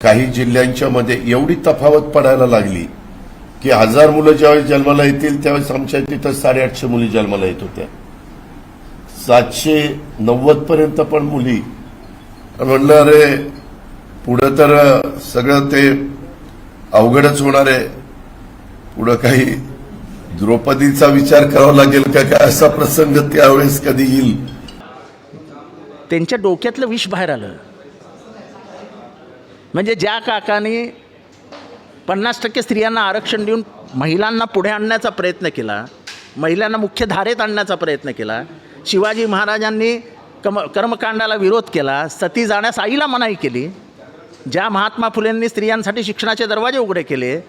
काही जिल्ह्यांच्या मध्ये एवढी तफावत पडायला लागली की हजार मुलं ज्यावेळेस जन्माला येतील त्यावेळेस आमच्या तिथं साडेआठशे मुली जन्माला येत होत्या. सातशे नव्वद पर्यंत पण मुली. म्हणलं अरे पुढं तर सगळं ते अवघडच होणार आहे. पुढं काही द्रौपदीचा विचार करावा लागेल का? काय असा प्रसंग त्यावेळेस कधी येईल? त्यांच्या डोक्यातलं विष बाहेर आलं. म्हणजे ज्या काकाने पन्नास टक्के स्त्रियांना आरक्षण देऊन महिलांना पुढे आणण्याचा प्रयत्न केला महिलांना मुख्य धारेत आणण्याचा प्रयत्न केला शिवाजी महाराजांनी कम कर्मकांडाला विरोध केला सती जाण्यास आईला मनाई केली ज्या महात्मा फुलेंनी स्त्रियांसाठी शिक्षणाचे दरवाजे उघडे केले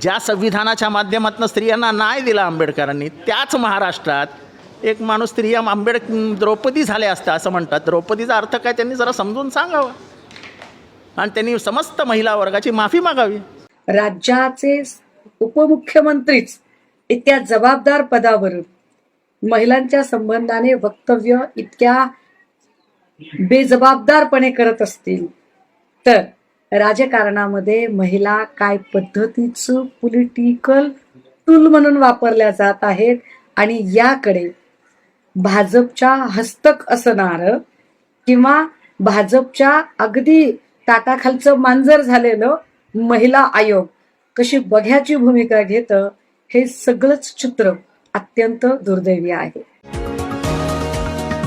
ज्या संविधानाच्या माध्यमातून स्त्रियांना न्याय दिला आंबेडकरांनी त्याच महाराष्ट्रात एक माणूस स्त्रिया आंबेड द्रौपदी झाल्या असता असं म्हणतात. द्रौपदीचा अर्थ काय? त्यांनी जरा समजून सांगावं. आणि त्यांनी समस्त महिला वर्गाची माफी मागावी. राज्याचे उपमुख्यमंत्रीच इतक्या जबाबदार पदावरून महिलांच्या संबंधाने वक्तव्य इतक्या बेजबाबदारपणे करत असतील तर राजकारणामध्ये महिला काय पद्धतीचं पॉलिटिकल टूल म्हणून वापरल्या जात आहेत आणि याकडे भाजपच्या हस्तक असणार किंवा भाजपच्या अगदी ताटाखालचं मांजर झालेलं महिला आयोग कशी बघ्याची भूमिका घेतं हे सगळंच चित्र अत्यंत दुर्दैवी आहे.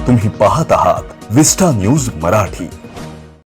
तुम्ही पाहत आहात विस्टा न्यूज मराठी.